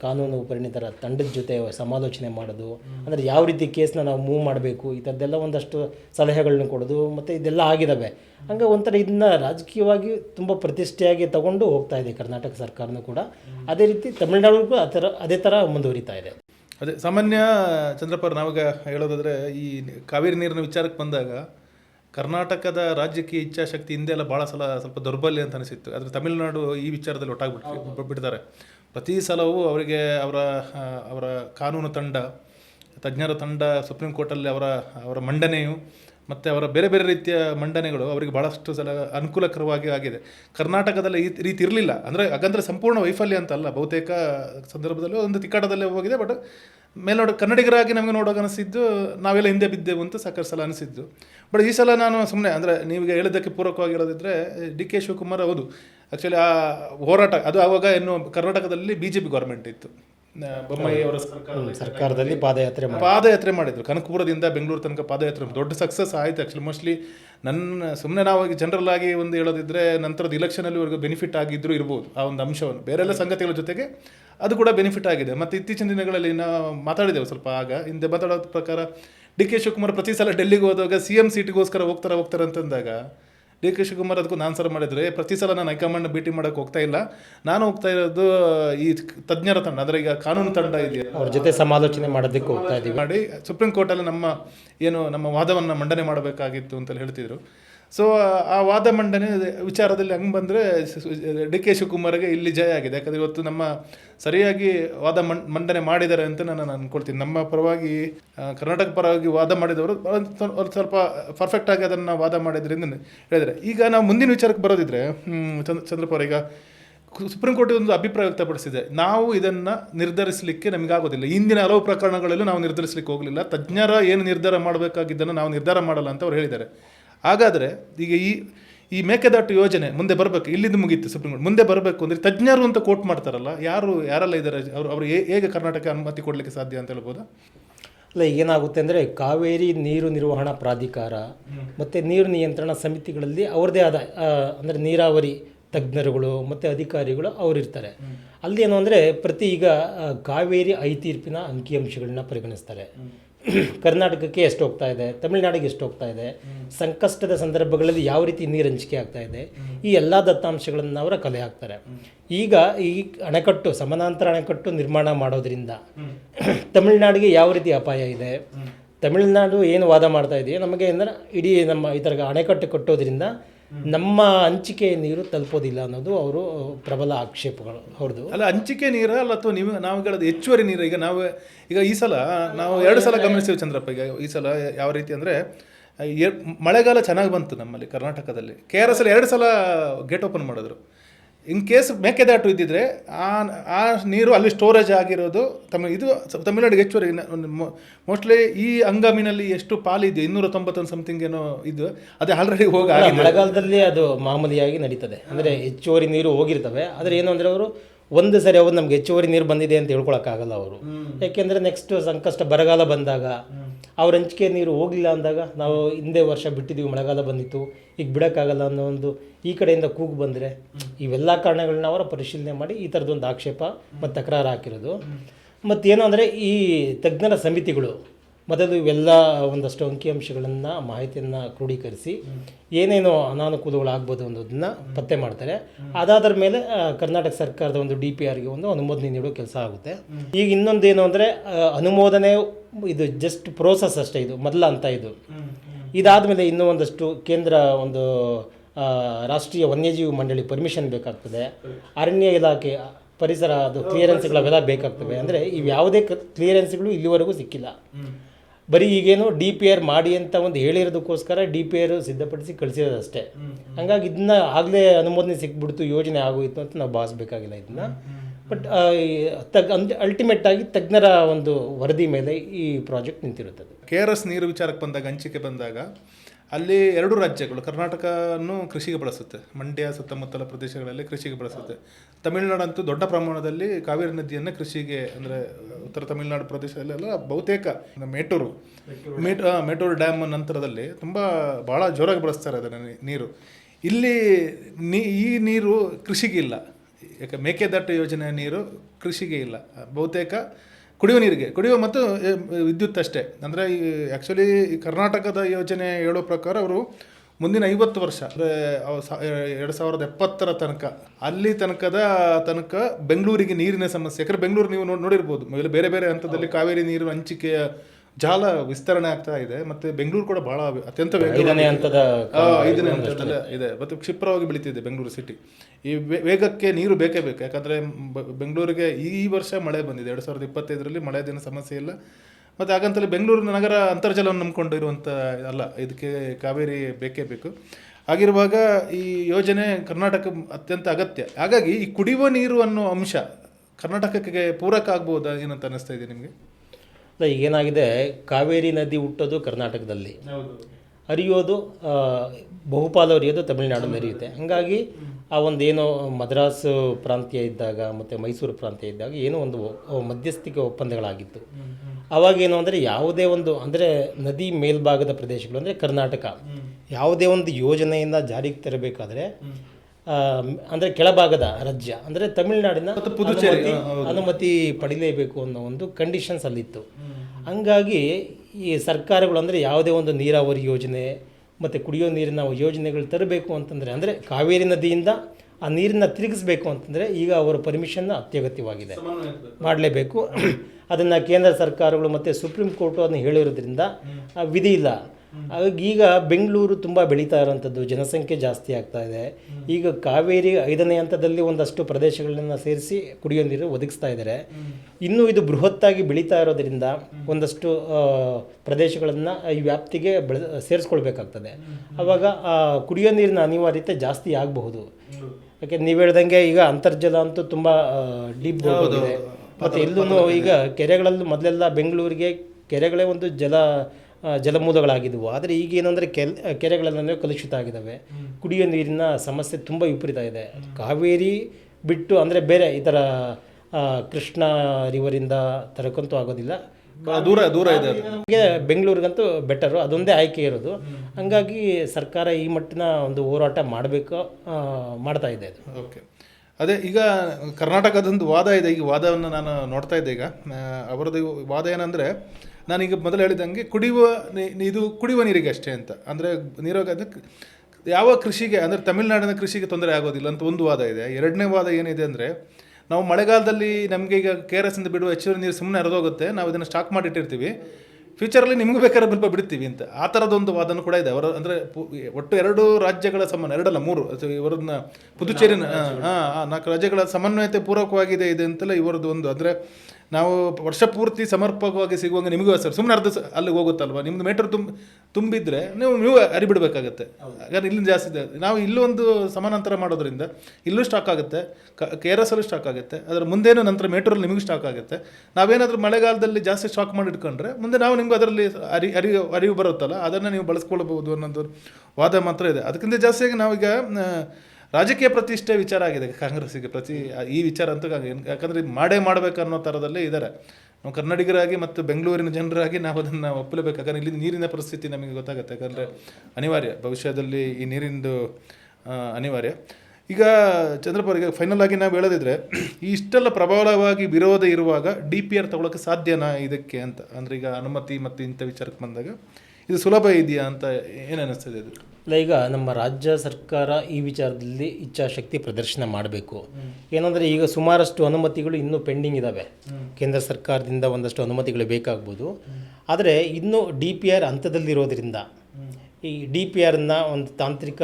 ಕಾನೂನು ಪರಿಣಿತರ ತಂಡದ ಜೊತೆ ಸಮಾಲೋಚನೆ ಮಾಡೋದು. ಅಂದರೆ ಯಾವ ರೀತಿ ಕೇಸ್ನ ನಾವು ಮೂವ್ ಮಾಡಬೇಕು ಈ ಥರದ್ದೆಲ್ಲ ಒಂದಷ್ಟು ಸಲಹೆಗಳನ್ನ ಕೊಡೋದು ಮತ್ತು ಇದೆಲ್ಲ ಆಗಿದ್ದಾವೆ. ಹಂಗೆ ಒಂಥರ ಇದನ್ನ ರಾಜಕೀಯವಾಗಿ ತುಂಬ ಪ್ರತಿಷ್ಠೆಯಾಗಿ ತಗೊಂಡು ಹೋಗ್ತಾ ಇದೆ ಕರ್ನಾಟಕ ಸರ್ಕಾರನೂ ಕೂಡ. ಅದೇ ರೀತಿ ತಮಿಳುನಾಡಿಗೂ ಆ ಥರ ಅದೇ ಥರ ಮುಂದುವರಿತಾ ಇದೆ. ಅದೇ ಸಾಮಾನ್ಯ ಚಂದ್ರಪ್ಪ ನಾವಾಗ ಹೇಳೋದಾದರೆ ಈ ಕಾವೇರಿ ನೀರಿನ ವಿಚಾರಕ್ಕೆ ಬಂದಾಗ ಕರ್ನಾಟಕದ ರಾಜ್ಯಕ್ಕೆ ಇಚ್ಛಾಶಕ್ತಿ ಹಿಂದೆ ಎಲ್ಲ ಭಾಳ ಸಲ ಸ್ವಲ್ಪ ದೌರ್ಬಲ್ಯ ಅಂತ ಅನಿಸಿತ್ತು. ಆದರೆ ತಮಿಳುನಾಡು ಈ ವಿಚಾರದಲ್ಲಿ ಒಟ್ಟಾಗ್ಬಿಟ್ಟು ಬಿಡ್ತಾರೆ. ಪ್ರತಿ ಸಲವೂ ಅವರಿಗೆ ಅವರ ಅವರ ಕಾನೂನು ತಂಡ ತಜ್ಞರ ತಂಡ ಸುಪ್ರೀಂ ಕೋರ್ಟಲ್ಲಿ ಅವರ ಅವರ ಮಂಡನೆಯು ಮತ್ತು ಅವರ ಬೇರೆ ಬೇರೆ ರೀತಿಯ ಮಂಡನೆಗಳು ಅವರಿಗೆ ಭಾಳಷ್ಟು ಸಲ ಅನುಕೂಲಕರವಾಗಿ ಆಗಿದೆ. ಕರ್ನಾಟಕದಲ್ಲಿ ಈ ರೀತಿ ಇರಲಿಲ್ಲ. ಅಂದರೆ ಹಾಗಂದ್ರೆ ಸಂಪೂರ್ಣ ವೈಫಲ್ಯ ಅಂತಲ್ಲ ಬಹುತೇಕ ಸಂದರ್ಭದಲ್ಲೂ ಒಂದು ತಿಕ್ಕಾಟದಲ್ಲೇ ಹೋಗಿದೆ ಬಟ್ ಮೇಲ್ನೋಡ ಕನ್ನಡಿಗರಾಗಿ ನಮಗೆ ನೋಡೋಕೆ ಅನಿಸಿದ್ದು ನಾವೆಲ್ಲ ಹಿಂದೆ ಬಿದ್ದೆವು ಅಂತ ಸಾಕಷ್ಟು ಸಲ ಅನಿಸಿದ್ದು. ಬಟ್ ಈ ಸಲ ನಾನು ಸುಮ್ಮನೆ ಅಂದರೆ ನೀವೀಗ ಹೇಳಿದ್ದಕ್ಕೆ ಪೂರಕವಾಗಿ ಹೇಳೋದಿದ್ರೆ ಡಿ ಕೆ ಶಿವಕುಮಾರ್ ಹೌದು. ಆ್ಯಕ್ಚುಲಿ ಆ ಹೋರಾಟ ಅದು ಆವಾಗ ಇನ್ನು ಕರ್ನಾಟಕದಲ್ಲಿ ಬಿ ಜೆ ಪಿ ಗೌರ್ಮೆಂಟ್ ಇತ್ತು. ಬೊಮ್ಮಾಯಿ ಅವರ ಸರ್ಕಾರ ಸರ್ಕಾರದಲ್ಲಿ ಪಾದಯಾತ್ರೆ ಪಾದಯಾತ್ರೆ ಮಾಡಿದ್ರು. ಕನಕಪುರದಿಂದ ಬೆಂಗಳೂರು ತನಕ ಪಾದಯಾತ್ರೆ ದೊಡ್ಡ ಸಕ್ಸಸ್ ಆಯಿತು ಆ್ಯಕ್ಚುಲಿ ಮೋಸ್ಟ್ಲಿ ನನ್ನ ಸುಮ್ಮನೆ ನಾವು ಜನರಲ್ ಆಗಿ ಒಂದು ಹೇಳೋದಿದ್ರೆ ನಂತರದ ಇಲೆಕ್ಷನಲ್ಲಿ ಇವ್ರಿಗೆ ಬೆನಿಫಿಟ್ ಆಗಿದ್ದರೂ ಇರ್ಬೋದು ಆ ಒಂದು ಅಂಶವನ್ನು. ಬೇರೆಲ್ಲ ಸಂಗತಿಗಳ ಜೊತೆಗೆ ಅದು ಕೂಡ ಬೆನಿಫಿಟ್ ಆಗಿದೆ. ಮತ್ತು ಇತ್ತೀಚಿನ ದಿನಗಳಲ್ಲಿ ನಾವು ಮಾತಾಡಿದೆವು ಸ್ವಲ್ಪ ಆಗ. ಹಿಂದೆ ಮಾತಾಡೋದ ಪ್ರಕಾರ ಡಿ ಕೆ ಶಿವಕುಮಾರ್ ಪ್ರತಿ ಸಲ ಡೆಲ್ಲಿಗೆ ಹೋದಾಗ ಸಿ ಎಂ ಸೀಟಿಗೋಸ್ಕರ ಹೋಗ್ತಾರೆ ಹೋಗ್ತಾರೆ ಅಂತಂದಾಗ ಡಿ ಕೆ ಶಿವಕುಮಾರ್ ಅದಕ್ಕೂ ಆನ್ಸರ್ ಮಾಡಿದರೆ. ಪ್ರತಿ ಸಲ ನಾನು ಹೈಕಮಾಂಡ್ ಭೇಟಿ ಮಾಡೋಕೆ ಹೋಗ್ತಾ ಇಲ್ಲ. ನಾನು ಹೋಗ್ತಾ ಇರೋದು ಈ ತಜ್ಞರ ತಂಡ ಅಂದರೆ ಈಗ ಕಾನೂನು ತಂಡ ಇದೆ. ಅವ್ರ ಜೊತೆ ಸಮಾಲೋಚನೆ ಮಾಡೋದಕ್ಕೆ ಹೋಗ್ತಾ ಇದ್ದೀವಿ ಮಾಡಿ ಸುಪ್ರೀಂ ಕೋರ್ಟಲ್ಲಿ ನಮ್ಮ ಏನು ನಮ್ಮ ವಾದವನ್ನು ಮಂಡನೆ ಮಾಡಬೇಕಾಗಿತ್ತು ಅಂತ ಹೇಳ್ತಿದ್ರು. ಸೊ ಆ ವಾದ ಮಂಡನೆ ವಿಚಾರದಲ್ಲಿ ಹಂಗೆ ಬಂದರೆ ಡಿ ಕೆ ಶಿವಕುಮಾರ್ಗೆ ಇಲ್ಲಿ ಜಯ ಆಗಿದೆ. ಯಾಕಂದರೆ ಇವತ್ತು ನಮ್ಮ ಸರಿಯಾಗಿ ವಾದ ಮಂಡನೆ ಮಾಡಿದ್ದಾರೆ ಅಂತ ನಾನು ಅಂದ್ಕೊಳ್ತೀನಿ ನಮ್ಮ ಪರವಾಗಿ ಕರ್ನಾಟಕ ಪರವಾಗಿ ವಾದ ಮಾಡಿದವರು ಸ್ವಲ್ಪ ಸ್ವಲ್ಪ ಪರ್ಫೆಕ್ಟಾಗಿ ಅದನ್ನು ವಾದ ಮಾಡಿದ್ರಿಂದ ಹೇಳಿದರೆ ಈಗ ನಾವು ಮುಂದಿನ ವಿಚಾರಕ್ಕೆ ಬರೋದಿದ್ರೆ ಚಂದ್ರ, ಚಂದ್ರಪ್ಪ ಈಗ ಸುಪ್ರೀಂ ಕೋರ್ಟ್ ಒಂದು ಅಭಿಪ್ರಾಯ ವ್ಯಕ್ತಪಡಿಸಿದೆ. ನಾವು ಇದನ್ನು ನಿರ್ಧರಿಸಲಿಕ್ಕೆ ನಮಗಾಗೋದಿಲ್ಲ. ಇಂದಿನ ಹಲವು ಪ್ರಕರಣಗಳಲ್ಲೂ ನಾವು ನಿರ್ಧರಿಸಲಿಕ್ಕೆ ಹೋಗಲಿಲ್ಲ. ತಜ್ಞರ ಏನು ನಿರ್ಧಾರ ಮಾಡಬೇಕಾಗಿದ್ದನ್ನು ನಾವು ನಿರ್ಧಾರ ಮಾಡಲ್ಲ ಅಂತ ಅವ್ರು ಹೇಳಿದ್ದಾರೆ. ಹಾಗಾದರೆ ಈಗ ಈ ಈ ಮೇಕೆದಾಟು ಯೋಜನೆ ಮುಂದೆ ಬರಬೇಕು ಇಲ್ಲಿಂದ ಮುಗೀತು ಸುಪ್ರೀಂ ಕೋರ್ಟ್. ಮುಂದೆ ಬರಬೇಕು ಅಂದರೆ ತಜ್ಞರು ಅಂತ ಕೋಟ್ ಮಾಡ್ತಾರಲ್ಲ ಯಾರು ಯಾರೆಲ್ಲ ಇದ್ದಾರೆ ಅವರು ಅವರು ಹೇಗೆ ಕರ್ನಾಟಕ ಅನುಮತಿ ಕೊಡಲಿಕ್ಕೆ ಸಾಧ್ಯ ಅಂತ ಹೇಳ್ಬೋದು? ಅಲ್ಲ ಏನಾಗುತ್ತೆ ಅಂದರೆ ಕಾವೇರಿ ನೀರು ನಿರ್ವಹಣಾ ಪ್ರಾಧಿಕಾರ ಮತ್ತು ನೀರು ನಿಯಂತ್ರಣ ಸಮಿತಿಗಳಲ್ಲಿ ಅವ್ರದ್ದೇ ಆದ ಅಂದರೆ ನೀರಾವರಿ ತಜ್ಞರುಗಳು ಮತ್ತು ಅಧಿಕಾರಿಗಳು ಅವರಿರ್ತಾರೆ. ಅಲ್ಲಿ ಏನು ಅಂದರೆ ಪ್ರತಿ ಈಗ ಕಾವೇರಿ ಐತೀರ್ಪಿನ ತೀರ್ಪಿನ ಅಂಕಿಅಂಶಗಳನ್ನ ಪರಿಗಣಿಸ್ತಾರೆ. ಕರ್ನಾಟಕಕ್ಕೆ ಎಷ್ಟು ಹೋಗ್ತಾ ಇದೆ ತಮಿಳುನಾಡಿಗೆ ಎಷ್ಟು ಹೋಗ್ತಾ ಇದೆ ಸಂಕಷ್ಟದ ಸಂದರ್ಭಗಳಲ್ಲಿ ಯಾವ ರೀತಿ ನೀರು ಹಂಚಿಕೆ ಆಗ್ತಾ ಇದೆ ಈ ಎಲ್ಲ ದತ್ತಾಂಶಗಳನ್ನು ಅವರ ಕಲೆ ಹಾಕ್ತಾರೆ. ಈಗ ಈ ಅಣೆಕಟ್ಟು ಸಮಾನಾಂತರ ಅಣೆಕಟ್ಟು ನಿರ್ಮಾಣ ಮಾಡೋದ್ರಿಂದ ತಮಿಳುನಾಡಿಗೆ ಯಾವ ರೀತಿ ಅಪಾಯ ಇದೆ ತಮಿಳುನಾಡು ಏನು ವಾದ ಮಾಡ್ತಾ ಇದೆಯೋ ನಮಗೆ ಅಂದ್ರೆ ಇಡೀ ನಮ್ಮ ಈ ಥರ ಅಣೆಕಟ್ಟು ಕಟ್ಟೋದ್ರಿಂದ ನಮ್ಮ ಹಂಚಿಕೆ ನೀರು ತಲುಪೋದಿಲ್ಲ ಅನ್ನೋದು ಅವರು ಪ್ರಬಲ ಆಕ್ಷೇಪಗಳು ಹೊಡೆದು ಅಲ್ಲ ಹಂಚಿಕೆ ನೀರ ಅಲ್ಲ ಅಥವಾ ನೀವು ನಾವು ಹೇಳೋದು ಹೆಚ್ಚುವರಿ ನೀರು ಈಗ ನಾವು ಈಗ ಈ ಸಲ ನಾವು ಎರಡು ಸಲ ಗಮನಿಸ್ತೀವಿ ಚಂದ್ರಪ್ಪ ಈಗ ಈ ಸಲ ಯಾವ ರೀತಿ ಅಂದರೆ ಮಳೆಗಾಲ ಚೆನ್ನಾಗಿ ಬಂತು ನಮ್ಮಲ್ಲಿ ಕರ್ನಾಟಕದಲ್ಲಿ. ಕೆ ಆರ್ ಎಸ್ ಅಲ್ಲಿ ಎರಡು ಸಲ ಗೇಟ್ ಓಪನ್ ಮಾಡಿದ್ರು. ಇನ್ ಕೇಸ್ ಮೇಕೆದಾಟು ಇದ್ದಿದ್ರೆ ಆ ಆ ನೀರು ಅಲ್ಲಿ ಸ್ಟೋರೇಜ್ ಆಗಿರೋದು ತಮಿಳ್ ಇದು ತಮಿಳ್ನಾಡಿಗೆ ಹೆಚ್ಚುವರಿ ಮೋಸ್ಟ್ಲಿ ಈ ಅಂಗಾಮಿನಲ್ಲಿ ಎಷ್ಟು ಪಾಲಿದೆಯೋ ಇನ್ನೂರ ತೊಂಬತ್ತೊಂದು ಸಮಥಿಂಗ್ ಏನೋ ಇದು. ಅದೇ ಆಲ್ರೆಡಿ ಹೋಗಿ ಮಳೆಗಾಲದಲ್ಲಿ ಅದು ಮಾಮೂಲಿಯಾಗಿ ನಡೀತದೆ. ಅಂದರೆ ಹೆಚ್ಚುವರಿ ನೀರು ಹೋಗಿರ್ತವೆ. ಆದರೆ ಏನು ಅಂದರೆ ಅವರು ಒಂದು ಸರಿ ಅವ್ರು ನಮ್ಗೆ ಹೆಚ್ಚುವರಿ ನೀರು ಬಂದಿದೆ ಅಂತ ಹೇಳ್ಕೊಳಕ್ಕಾಗಲ್ಲ ಅವರು. ಯಾಕೆಂದರೆ ನೆಕ್ಸ್ಟ್ ಸಂಕಷ್ಟ ಬರಗಾಲ ಬಂದಾಗ ಅವ್ರ ಹಂಚಿಕೆ ನೀರು ಹೋಗಲಿಲ್ಲ ಅಂದಾಗ ನಾವು ಹಿಂದೆ ವರ್ಷ ಬಿಟ್ಟಿದ್ದೀವಿ ಮಳೆಗಾಲ ಬಂದಿತ್ತು ಈಗ ಬಿಡೋಕ್ಕಾಗಲ್ಲ ಅನ್ನೋ ಒಂದು ಈ ಕಡೆಯಿಂದ ಕೂಗು ಬಂದರೆ ಇವೆಲ್ಲ ಕಾರಣಗಳನ್ನ ಅವರ ಪರಿಶೀಲನೆ ಮಾಡಿ ಈ ಥರದೊಂದು ಆಕ್ಷೇಪ ಮತ್ತು ತಕರಾರು ಹಾಕಿರೋದು ಮತ್ತೇನು ಅಂದರೆ ಈ ತಜ್ಞರ ಸಮಿತಿಗಳು ಮೊದಲು ಇವೆಲ್ಲ ಒಂದಷ್ಟು ಅಂಕಿಅಂಶಗಳನ್ನು, ಮಾಹಿತಿಯನ್ನು ಕ್ರೋಢೀಕರಿಸಿ ಏನೇನು ಅನಾನುಕೂಲಗಳಾಗ್ಬೋದು ಅನ್ನೋದನ್ನ ಪತ್ತೆ ಮಾಡ್ತಾರೆ. ಅದಾದ್ರ ಮೇಲೆ ಕರ್ನಾಟಕ ಸರ್ಕಾರದ ಒಂದು ಡಿ ಪಿ ಆರ್ಗೆ ಒಂದು ಅನುಮೋದನೆ ನೀಡೋ ಕೆಲಸ ಆಗುತ್ತೆ. ಈಗ ಇನ್ನೊಂದೇನು ಅಂದರೆ ಅನುಮೋದನೆ ಇದು ಜಸ್ಟ್ ಪ್ರೋಸೆಸ್ ಅಷ್ಟೇ, ಇದು ಮೊದಲ ಅಂತ ಇದು. ಇದಾದಮೇಲೆ ಇನ್ನೂ ಒಂದಷ್ಟು ಕೇಂದ್ರ ಒಂದು ರಾಷ್ಟ್ರೀಯ ವನ್ಯಜೀವಿ ಮಂಡಳಿ ಪರ್ಮಿಷನ್ ಬೇಕಾಗ್ತದೆ. ಅರಣ್ಯ ಇಲಾಖೆ, ಪರಿಸರ ಅದು ಕ್ಲಿಯರೆನ್ಸ್ಗಳು ಅವೆಲ್ಲ ಬೇಕಾಗ್ತವೆ. ಅಂದರೆ ಇವು ಯಾವುದೇ ಕ್ಲಿಯರೆನ್ಸ್ಗಳು ಇಲ್ಲಿವರೆಗೂ ಸಿಕ್ಕಿಲ್ಲ. ಬರೀ ಈಗೇನು ಡಿ ಪಿ ಆರ್ ಮಾಡಿ ಅಂತ ಒಂದು ಹೇಳಿರೋದಕ್ಕೋಸ್ಕರ ಡಿ ಪಿ ಆರ್ ಸಿದ್ಧಪಡಿಸಿ ಕಳಿಸಿರೋದಷ್ಟೇ ಹಂಗಾಗಿ ಇದನ್ನ ಆಗಲೇ ಅನುಮೋದನೆ ಸಿಕ್ಬಿಡ್ತು ಯೋಜನೆ ಆಗೋಯ್ತು ಅಂತ ನಾವು ಭಾವಿಸ್ಬೇಕಾಗಿಲ್ಲ ಇದನ್ನ. ಬಟ್ ತಗ್ ಅಲ್ಟಿಮೇಟ್ ಆಗಿ ತಜ್ಞರ ಒಂದು ವರದಿ ಮೇಲೆ ಈ ಪ್ರಾಜೆಕ್ಟ್ ನಿಂತಿರುತ್ತದೆ. ಕೆ ಆರ್ ಎಸ್ ನೀರು ವಿಚಾರಕ್ಕೆ ಬಂದಾಗ ಹಂಚಿಕೆ ಬಂದಾಗ ಅಲ್ಲಿ ಎರಡು ರಾಜ್ಯಗಳು ಕರ್ನಾಟಕವನ್ನು ಕೃಷಿಗೆ ಬಳಸುತ್ತೆ. ಮಂಡ್ಯ ಸುತ್ತಮುತ್ತಲ ಪ್ರದೇಶಗಳಲ್ಲಿ ಕೃಷಿಗೆ ಬಳಸುತ್ತೆ. ತಮಿಳುನಾಡಂತೂ ದೊಡ್ಡ ಪ್ರಮಾಣದಲ್ಲಿ ಕಾವೇರಿ ನದಿಯನ್ನು ಕೃಷಿಗೆ ಅಂದರೆ ಉತ್ತರ ತಮಿಳುನಾಡು ಪ್ರದೇಶದಲ್ಲೆಲ್ಲ ಬಹುತೇಕ ಮೇಟೂರು. ಮೇಟ್ ಮೇಟೂರು ಡ್ಯಾಮ್ ನಂತರದಲ್ಲಿ ತುಂಬ ಭಾಳ ಜೋರಾಗಿ ಬಳಸ್ತಾರೆ ಅದನ್ನು ನೀರು. ಇಲ್ಲಿ ನೀ ಈ ನೀರು ಕೃಷಿಗೆ ಇಲ್ಲ. ಯಾಕೆ ಮೇಕೆದಾಟು ಯೋಜನೆಯ ನೀರು ಕೃಷಿಗೆ ಇಲ್ಲ. ಬಹುತೇಕ ಕುಡಿಯುವ ನೀರಿಗೆ ಕುಡಿಯುವ ಮತ್ತು ವಿದ್ಯುತ್ ಅಷ್ಟೇ. ಅಂದರೆ ಈ ಆ್ಯಕ್ಚುಲಿ ಈ ಕರ್ನಾಟಕದ ಯೋಜನೆ ಹೇಳೋ ಪ್ರಕಾರ ಅವರು ಮುಂದಿನ ಐವತ್ತು ವರ್ಷ ಅಂದರೆ ಎರಡು ಸಾವಿರದ ಎಪ್ಪತ್ತರ ತನಕ ಅಲ್ಲಿ ತನಕದ ತನಕ ಬೆಂಗಳೂರಿಗೆ ನೀರಿನ ಸಮಸ್ಯೆ ಯಾಕಂದರೆ ಬೆಂಗಳೂರು ನೀವು ನೋಡಿ ನೋಡಿರ್ಬೋದು ಮೊದಲು ಬೇರೆ ಬೇರೆ ಹಂತದಲ್ಲಿ ಕಾವೇರಿ ನೀರು ಹಂಚಿಕೆಯ ಜಾಲ ವಿಸ್ತರಣೆ ಆಗ್ತಾ ಇದೆ ಮತ್ತೆ ಬೆಂಗಳೂರು ಕೂಡ ಬಹಳ ಅತ್ಯಂತ ಐದನೇ ಹಂತದ ಆ, ಐದನೇ ಹಂತದಲ್ಲೇ ಇದೆ. ಮತ್ತೆ ಕ್ಷಿಪ್ರವಾಗಿ ಬೆಳೀತಿದೆ ಬೆಂಗಳೂರು ಸಿಟಿ ಈ ವೇಗಕ್ಕೆ ನೀರು ಬೇಕೇ ಬೇಕು. ಯಾಕಂದ್ರೆ ಬೆಂಗಳೂರಿಗೆ ಈ ವರ್ಷ ಮಳೆ ಬಂದಿದೆ. ಎರಡ್ ಸಾವಿರದ ಇಪ್ಪತ್ತೈದರಲ್ಲಿ ಮಳೆ ದಿನ ಸಮಸ್ಯೆ ಇಲ್ಲ. ಮತ್ತೆ ಹಾಗಂತಲೇ ಬೆಂಗಳೂರು ನಗರ ಅಂತರ್ಜಲವನ್ನು ನಂಬ್ಕೊಂಡು ಇರುವಂಥ ಅಲ್ಲ ಇದಕ್ಕೆ ಕಾವೇರಿ ಬೇಕೇ ಬೇಕು. ಆಗಿರುವಾಗ ಈ ಯೋಜನೆ ಕರ್ನಾಟಕ ಅತ್ಯಂತ ಅಗತ್ಯ. ಹಾಗಾಗಿ ಈ ಕುಡಿಯುವ ನೀರು ಅನ್ನೋ ಅಂಶ ಕರ್ನಾಟಕಕ್ಕೆ ಪೂರಕ ಆಗ್ಬೋದಾ ಏನಂತ ಅನ್ನಿಸ್ತಾ ಇದೆ ನಿಮಗೆ? ಅಲ್ಲ, ಈಗೇನಾಗಿದೆ ಕಾವೇರಿ ನದಿ ಹುಟ್ಟೋದು ಕರ್ನಾಟಕದಲ್ಲಿ. ಹರಿಯೋದು ಬಹುಪಾಲು ಹರಿಯೋದು ತಮಿಳುನಾಡಲ್ಲಿ ಹರಿಯುತ್ತೆ ಹಾಗಾಗಿ ಆ ಒಂದು ಏನೋ ಮದ್ರಾಸ್ ಪ್ರಾಂತ್ಯ ಇದ್ದಾಗ ಮತ್ತು ಮೈಸೂರು ಪ್ರಾಂತ್ಯ ಇದ್ದಾಗ ಏನೋ ಒಂದು ಮಧ್ಯಸ್ಥಿಕೆ ಒಪ್ಪಂದಗಳಾಗಿತ್ತು. ಅವಾಗೇನು ಅಂದರೆ ಯಾವುದೇ ಒಂದು ಅಂದರೆ ನದಿ ಮೇಲ್ಭಾಗದ ಪ್ರದೇಶಗಳು ಅಂದರೆ ಕರ್ನಾಟಕ. ಯಾವುದೇ ಒಂದು ಯೋಜನೆಯಿಂದ ಜಾರಿಗೆ ತರಬೇಕಾದ್ರೆ ಅಂದರೆ ಕೆಳಭಾಗದ ರಾಜ್ಯ ಅಂದರೆ ತಮಿಳುನಾಡಿನ ಪುದುಚೇರಿ ಅನುಮತಿ ಪಡಿಲೇಬೇಕು ಅನ್ನೋ ಒಂದು ಕಂಡೀಷನ್ಸ್ ಅಲ್ಲಿತ್ತು. ಹಂಗಾಗಿ ಈ ಸರ್ಕಾರಗಳು ಅಂದರೆ ಯಾವುದೇ ಒಂದು ನೀರಾವರಿ ಯೋಜನೆ ಮತ್ತು ಕುಡಿಯೋ ನೀರಿನ ಯೋಜನೆಗಳು ತರಬೇಕು ಅಂತಂದರೆ ಅಂದರೆ ಕಾವೇರಿ ನದಿಯಿಂದ ಆ ನೀರನ್ನ ತಿರುಗಿಸ್ಬೇಕು ಅಂತಂದರೆ ಈಗ ಅವರ ಪರ್ಮಿಷನ್ನ ಅತ್ಯಗತ್ಯವಾಗಿದೆ. ಮಾಡಲೇಬೇಕು. ಅದನ್ನು ಕೇಂದ್ರ ಸರ್ಕಾರಗಳು ಮತ್ತು ಸುಪ್ರೀಂ ಕೋರ್ಟು ಅದನ್ನು ಹೇಳಿರೋದ್ರಿಂದ ವಿಧಿ ಇಲ್ಲ. ಹಾಗಾಗಿ ಈಗ ಬೆಂಗಳೂರು ತುಂಬ ಬೆಳೀತಾ ಇರೋಂಥದ್ದು ಜನಸಂಖ್ಯೆ ಜಾಸ್ತಿ ಆಗ್ತಾ ಇದೆ. ಈಗ ಕಾವೇರಿ ಐದನೇ ಹಂತದಲ್ಲಿ ಒಂದಷ್ಟು ಪ್ರದೇಶಗಳನ್ನ ಸೇರಿಸಿ ಕುಡಿಯೋ ನೀರು ಒದಗಿಸ್ತಾ ಇದ್ದಾರೆ. ಇನ್ನೂ ಇದು ಬೃಹತ್ತಾಗಿ ಬೆಳೀತಾ ಇರೋದ್ರಿಂದ ಒಂದಷ್ಟು ಪ್ರದೇಶಗಳನ್ನು ಈ ವ್ಯಾಪ್ತಿಗೆ ಬೆಳೆ ಸೇರಿಸ್ಕೊಳ್ಬೇಕಾಗ್ತದೆ. ಆವಾಗ ಕುಡಿಯೋ ನೀರಿನ ಅನಿವಾರ್ಯತೆ ಜಾಸ್ತಿ ಆಗಬಹುದು. ಯಾಕೆ ನೀವು ಹೇಳ್ದಂಗೆ ಈಗ ಅಂತರ್ಜಲ ಅಂತೂ ತುಂಬ ಡೀಪ್ ಮತ್ತೆ ಮತ್ತು ಎಲ್ಲೂ ಈಗ ಕೆರೆಗಳಲ್ಲೂ ಮೊದಲೆಲ್ಲ ಬೆಂಗಳೂರಿಗೆ ಕೆರೆಗಳೇ ಒಂದು ಜಲ ಜಲಮೂಲಗಳಾಗಿದ್ದವು ಆದರೆ ಈಗ ಏನಂದರೆ ಕೆಲ್ ಕೆರೆಗಳೆಲ್ಲ ಕಲುಷಿತ ಆಗಿದ್ದಾವೆ ಕುಡಿಯೋ ನೀರಿನ ಸಮಸ್ಯೆ ತುಂಬ ವಿಪರೀತ ಇದೆ. ಕಾವೇರಿ ಬಿಟ್ಟು ಅಂದರೆ ಬೇರೆ ಈ ಥರ ಕೃಷ್ಣ ರಿವರಿಂದ ತರಕಂತೂ ಆಗೋದಿಲ್ಲ. ದೂರ ದೂರ ಇದೆ ನಮಗೆ ಬೆಂಗಳೂರಿಗಂತೂ ಬೆಟರು ಅದೊಂದೇ ಆಯ್ಕೆ ಇರೋದು. ಹಂಗಾಗಿ ಸರ್ಕಾರ ಈ ಮಟ್ಟಿನ ಒಂದು ಹೋರಾಟ ಮಾಡಬೇಕು ಮಾಡ್ತಾ ಇದೆ ಅದು. ಓಕೆ. ಅದೇ ಈಗ ಕರ್ನಾಟಕದೊಂದು ವಾದ ಇದೆ. ಈಗ ವಾದವನ್ನು ನಾನು ನೋಡ್ತಾ ಇದ್ದೆ ಈಗ. ಅವರದ್ದು ವಾದ ಏನಂದರೆ ನಾನೀಗ ಮೊದಲು ಹೇಳಿದಂಗೆ ಕುಡಿಯುವ ಇದು ಕುಡಿಯುವ ನೀರಿಗೆ ಅಷ್ಟೇ ಅಂತ. ಅಂದರೆ ನೀರಾಗ ಯಾವ ಕೃಷಿಗೆ ಅಂದರೆ ತಮಿಳುನಾಡಿನ ಕೃಷಿಗೆ ತೊಂದರೆ ಆಗೋದಿಲ್ಲ ಅಂತ ಒಂದು ವಾದ ಇದೆ. ಎರಡನೇ ವಾದ ಏನಿದೆ ಅಂದರೆ ನಾವು ಮಳೆಗಾಲದಲ್ಲಿ ನಮಗೆ ಈಗ ಕೆ ಆರ್ ಎಸ್ಸಿಂದ ಬಿಡುವ ಹೆಚ್ಚುವರಿ ನೀರು ಸುಮ್ಮನೆ ಹರಿದೋಗುತ್ತೆ. ನಾವು ಇದನ್ನು ಸ್ಟಾಕ್ ಮಾಡಿಟ್ಟಿರ್ತೀವಿ ಫ್ಯೂಚರಲ್ಲಿ ನಿಮಗೆ ಬೇಕಾದ್ರೆ ಸ್ವಲ್ಪ ಬಿಡ್ತೀವಿ ಅಂತ. ಆ ಥರದೊಂದು ವಾದನೂ ಕೂಡ ಇದೆ. ಅವರ ಅಂದರೆ ಒಟ್ಟು ಎರಡು ರಾಜ್ಯಗಳ ಸಮನ್ವಯ ಎರಡಲ್ಲ ಮೂರು. ಇವರದ್ನ ಇವರನ್ನ ಪುದುಚೇರಿನ ಹಾಂ ನಾಲ್ಕು ರಾಜ್ಯಗಳ ಸಮನ್ವಯತೆ ಪೂರಕವಾಗಿದೆ ಇದೆ ಅಂತೆಲ್ಲ ಇವರದ್ದು ಒಂದು. ಅಂದರೆ ನಾವು ವರ್ಷ ಪೂರ್ತಿ ಸಮರ್ಪಕವಾಗಿ ಸಿಗುವಂಗೆ ನಿಮಗೂ ಸರ್ ಸುಮ್ಮನೆ ಅರ್ಧ ಅಲ್ಲಿಗೆ ಹೋಗುತ್ತಲ್ವ? ನಿಮ್ದು ಮೀಟರ್ ತುಂಬ ತುಂಬಿದ್ರೆ ನೀವು ನೀವು ಹರಿಬಿಡ್ಬೇಕಾಗತ್ತೆ ಯಾಕಂದ್ರೆ ಇಲ್ಲಿ ಜಾಸ್ತಿ ಇದೆ. ನಾವು ಒಂದು ಸಮಾನಾಂತರ ಮಾಡೋದ್ರಿಂದ ಇಲ್ಲೂ ಸ್ಟಾಕ್ ಆಗುತ್ತೆ. ಕೆ ಆರ್ ಎಸ್ ಅಲ್ಲೂ ಸ್ಟಾಕ್ ಆಗುತ್ತೆ. ಅದರ ಮುಂದೇನು ನಂತರ ಮೆಟ್ರೋಲ್ ನಿಮಗೆ ಸ್ಟಾಕ್ ಆಗುತ್ತೆ. ನಾವೇನಾದರೂ ಮಳೆಗಾಲದಲ್ಲಿ ಜಾಸ್ತಿ ಸ್ಟಾಕ್ ಮಾಡಿ ಇಟ್ಕೊಂಡ್ರೆ ಮುಂದೆ ನಾವು ನಿಮ್ಗೆ ಅದರಲ್ಲಿ ಅರಿ ಅರಿವು ಅರಿವು ಬರುತ್ತಲ್ಲ ಅದನ್ನು ನೀವು ಬಳಸ್ಕೊಳ್ಬಹುದು ಅನ್ನೋದು ವಾದ ಮಾತ್ರ ಇದೆ. ಅದಕ್ಕಿಂತ ಜಾಸ್ತಿಯಾಗಿ ನಾವೀಗ ರಾಜಕೀಯ ಪ್ರತಿಷ್ಠೆ ವಿಚಾರ ಆಗಿದೆ. ಕಾಂಗ್ರೆಸ್ಸಿಗೆ ಪ್ರತಿ ಈ ವಿಚಾರ ಅಂತ ಯಾಕಂದರೆ ಮಾಡೇ ಮಾಡಬೇಕು ಅನ್ನೋ ಥರದಲ್ಲೇ ಇದ್ದಾರೆ ನಾವು ಕನ್ನಡಿಗರಾಗಿ ಮತ್ತು ಬೆಂಗಳೂರಿನ ಜನರಾಗಿ ನಾವು ಅದನ್ನು ಒಪ್ಪಲೇಬೇಕು. ಯಾಕಂದರೆ ಇಲ್ಲಿ ನೀರಿನ ಪರಿಸ್ಥಿತಿ ನಮಗೆ ಗೊತ್ತಾಗುತ್ತೆ. ಯಾಕಂದರೆ ಅನಿವಾರ್ಯ. ಭವಿಷ್ಯದಲ್ಲಿ ಈ ನೀರಿಂದು ಅನಿವಾರ್ಯ. ಈಗ ಚಂದ್ರಪ್ಪ ಅವರಿಗೆ ಫೈನಲ್ ಆಗಿ ನಾವು ಹೇಳೋದಿದ್ರೆ ಇಷ್ಟೆಲ್ಲ ಪ್ರಬಲವಾಗಿ ವಿರೋಧ ಇರುವಾಗ ಡಿ ಪಿ ಆರ್ ತಗೊಳ್ಳೋಕೆ ಸಾಧ್ಯನಾ ಇದಕ್ಕೆ ಅಂತ? ಅಂದರೆ ಈಗ ಅನುಮತಿ ಮತ್ತು ಇಂಥ ವಿಚಾರಕ್ಕೆ ಬಂದಾಗ. ಇದು ಸುಲಭ ಇದೆಯಾ ಅಂತ ಏನು ಅನ್ನಿಸ್ತದೆ ಇದು ಇಲ್ಲ ಈಗ ನಮ್ಮ ರಾಜ್ಯ ಸರ್ಕಾರ ಈ ವಿಚಾರದಲ್ಲಿ ಇಚ್ಛಾಶಕ್ತಿ ಪ್ರದರ್ಶನ ಮಾಡಬೇಕು. ಏನಂದರೆ ಈಗ ಸುಮಾರಷ್ಟು ಅನುಮತಿಗಳು ಇನ್ನೂ ಪೆಂಡಿಂಗ್ ಇದ್ದಾವೆ ಕೇಂದ್ರ ಸರ್ಕಾರದಿಂದ ಒಂದಷ್ಟು ಅನುಮತಿಗಳು ಬೇಕಾಗ್ಬೋದು. ಆದರೆ ಇನ್ನೂ ಡಿ ಪಿ ಆರ್ ಹಂತದಲ್ಲಿರೋದ್ರಿಂದ ಈ ಡಿ ಪಿ ಆರ್ನ ಒಂದು ತಾಂತ್ರಿಕ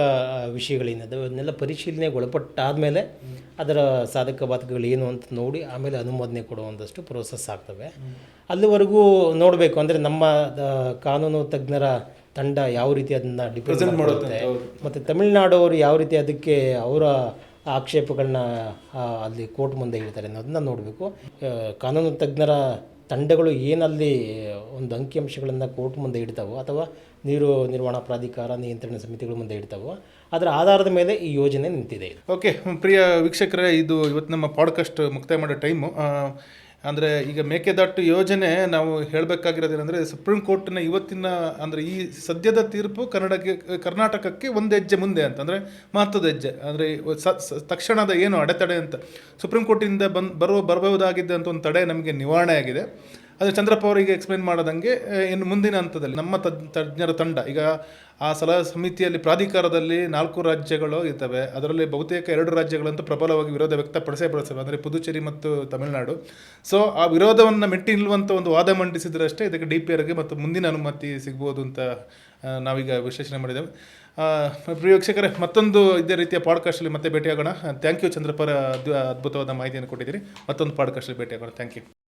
ವಿಷಯಗಳೇನಿದೆ ಅದನ್ನೆಲ್ಲ ಪರಿಶೀಲನೆಗೆ ಒಳಪಟ್ಟಾದಮೇಲೆ ಅದರ ಸಾಧಕ ಬಾಧಕಗಳು ಏನು ಅಂತ ನೋಡಿ ಆಮೇಲೆ ಅನುಮೋದನೆ ಕೊಡುವಂಥಷ್ಟು ಪ್ರೋಸೆಸ್ ಆಗ್ತವೆ. ಅಲ್ಲಿವರೆಗೂ ನೋಡಬೇಕು ಅಂದರೆ ನಮ್ಮ ಕಾನೂನು ತಜ್ಞರ ತಂಡ ಯಾವ ರೀತಿ ಅದನ್ನು ಡಿಪ್ರೆಸೆಂಟ್ ಮಾಡುತ್ತೆ ಮತ್ತು ತಮಿಳುನಾಡು ಅವರು ಯಾವ ರೀತಿ ಅದಕ್ಕೆ ಅವರ ಆಕ್ಷೇಪಗಳನ್ನ ಅಲ್ಲಿ ಕೋರ್ಟ್ ಮುಂದೆ ಇಡ್ತಾರೆ ಅನ್ನೋದನ್ನ ನೋಡಬೇಕು. ಕಾನೂನು ತಜ್ಞರ ತಂಡಗಳು ಏನಲ್ಲಿ ಒಂದು ಅಂಕಿಅಂಶಗಳನ್ನು ಕೋರ್ಟ್ ಮುಂದೆ ಇಡ್ತಾವೋ ಅಥವಾ ನೀರು ನಿರ್ವಹಣಾ ಪ್ರಾಧಿಕಾರ ನಿಯಂತ್ರಣ ಸಮಿತಿಗಳ ಮುಂದೆ ಇಡ್ತಾವೋ ಅದರ ಆಧಾರದ ಮೇಲೆ ಈ ಯೋಜನೆ ನಿಂತಿದೆ. ಓಕೆ, ಪ್ರಿಯ ವೀಕ್ಷಕರೇ, ಇದು ಇವತ್ತು ನಮ್ಮ ಪಾಡ್ಕಾಸ್ಟ್ ಮುಕ್ತಾಯ ಮಾಡೋ ಟೈಮು ಅಂದರೆ ಈಗ ಮೇಕೆದಾಟು ಯೋಜನೆ ನಾವು ಹೇಳಬೇಕಾಗಿರೋದೇನೆಂದರೆ ಸುಪ್ರೀಂ ಕೋರ್ಟ್ನ ಇವತ್ತಿನ ಅಂದರೆ ಈ ಸದ್ಯದ ತೀರ್ಪು ಕನ್ನಡಕ್ಕೆ, ಕರ್ನಾಟಕಕ್ಕೆ ಒಂದು ಹೆಜ್ಜೆ ಮುಂದೆ ಅಂತ, ಅಂದರೆ ಮಹತ್ವದ ಹೆಜ್ಜೆ. ಅಂದರೆ ತಕ್ಷಣದ ಏನು ಅಡೆತಡೆ ಅಂತ. ಸುಪ್ರೀಂ ಕೋರ್ಟಿಂದ ಬಂದು ಬರುವ ಬರಬಹುದಾಗಿದ್ದಂಥ ಒಂದು ತಡೆ ನಮಗೆ ನಿವಾರಣೆ ಆಗಿದೆ. ಅದು ಚಂದ್ರಪ್ಪ ಅವರಿಗೆ ಎಕ್ಸ್ಪ್ಲೈನ್ ಮಾಡೋದಂಗೆ ಇನ್ನು ಮುಂದಿನ ಹಂತದಲ್ಲಿ ನಮ್ಮ ತಜ್ ತಜ್ಞರ ತಂಡ, ಈಗ ಆ ಸಲಹಾ ಸಮಿತಿಯಲ್ಲಿ ಪ್ರಾಧಿಕಾರದಲ್ಲಿ ನಾಲ್ಕು ರಾಜ್ಯಗಳು ಇರ್ತವೆ. ಅದರಲ್ಲಿ ಬಹುತೇಕ ಎರಡು ರಾಜ್ಯಗಳಂತೂ ಪ್ರಬಲವಾಗಿ ವಿರೋಧ ವ್ಯಕ್ತಪಡಿಸೇ ಪಡಿಸ್ತವೆ ಅಂದರೆ ಪುದುಚೇರಿ ಮತ್ತು ತಮಿಳುನಾಡು. ಸೊ ಆ ವಿರೋಧವನ್ನು ಮೆಟ್ಟಿ ನಿಲ್ಲುವಂಥ ಒಂದು ವಾದ ಮಂಡಿಸಿದ್ರಷ್ಟೇ ಇದಕ್ಕೆ ಡಿ ಪಿ ಆರ್ಗೆ ಮತ್ತು ಮುಂದಿನ ಅನುಮತಿ ಸಿಗ್ಬೋದು ಅಂತ ನಾವೀಗ ವಿಶ್ಲೇಷಣೆ ಮಾಡಿದ್ದೇವೆ. ಪ್ರಿಯ ಮತ್ತೊಂದು ಇದೇ ರೀತಿಯ ಪಾಡ್ಕಾಸ್ಟಲ್ಲಿ ಮತ್ತೆ ಭೇಟಿಯಾಗೋಣ. ಥ್ಯಾಂಕ್ ಯು ಚಂದ್ರಪರ ಅದ್ಭು- ಅದ್ಭುತವಾದ ಮಾಹಿತಿಯನ್ನು ಕೊಟ್ಟಿದ್ದೀರಿ. ಮತ್ತೊಂದು ಪಾಡ್ಕಾಸ್ಟಲ್ಲಿ ಭೇಟಿಯಾಗೋಣ. Thank you